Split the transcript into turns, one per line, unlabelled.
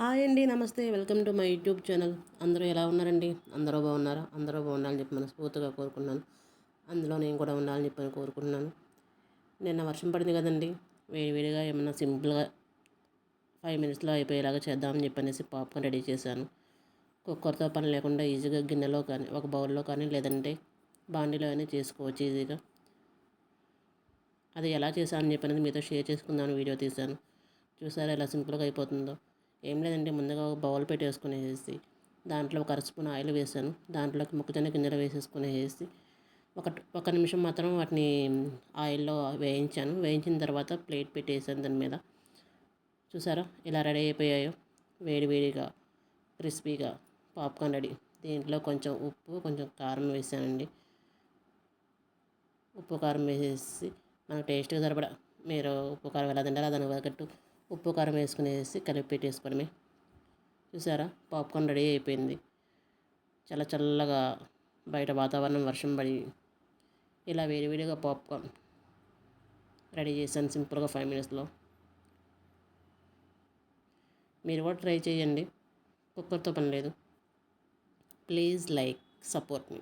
Hi అండి నమస్తే. Welcome to my YouTube channel. అందరూ ఎలా ఉన్నారండి? అందరూ బాగున్నారా? అందరూ బాగుండాలని చెప్పి మనస్ఫూర్తిగా కోరుకున్నాను అందులో నేను కూడా ఉండాలని చెప్పి కోరుకుంటున్నాను. నిన్న వర్షం పడింది కదండి. వేడివేడిగా ఏమైనా సింపుల్గా ఫైవ్ మినిట్స్లో అయిపోయేలాగా చేద్దామని చెప్పనేసి పాప్కార్న్ రెడీ చేశాను. కుక్కర్తో పని లేకుండా ఈజీగా గిన్నెలో కానీ ఒక బౌల్లో కానీ లేదంటే బాండీలో అయినా చేసుకోవచ్చు ఈజీగా. అది ఎలా చేశానని చెప్పి అనేది మీతో షేర్ చేసుకుందామని వీడియో తీశాను. చూసారా ఎలా సింపుల్గా అయిపోతుందో? ఏం లేదండి ముందుగా ఒక బౌల్ పెట్టేసుకునేసి దాంట్లో ఒక అర స్పూన్ ఆయిల్ వేసాను. దాంట్లోకి మొక్కజొన్న గింజలు వేసేసుకునేసి ఒక ఒక నిమిషం మాత్రం వాటిని ఆయిల్లో వేయించాను. వేయించిన తర్వాత ప్లేట్ పెట్టేసాను దాని మీద. చూసారా ఇలా రెడీ అయిపోయాయో? వేడివేడిగా క్రిస్పీగా పాప్కార్న్ రెడీ. దీంట్లో కొంచెం ఉప్పు కొంచెం కారం వేసానండి. ఉప్పు కారం వేసేసి మనకు టేస్ట్గా సరిపడా మీరు ఉప్పు కారం ఎలా తింటారో దానికి తగ్గట్టు ఉప్పు కారం వేసుకునేసి కలిపి పెట్టేసుకోవడమే. చూసారా? పాప్కార్న్ రెడీ అయిపోయింది. చల్ల చల్లగా బయట వాతావరణం వర్షం పడి ఇలా వేడివేడిగా పాప్కార్న్ రెడీ చేశాను సింపుల్గా ఫైవ్ మినిట్స్లో. మీరు కూడా ట్రై చేయండి. కుక్కర్తో పని లేదు. Please like support me.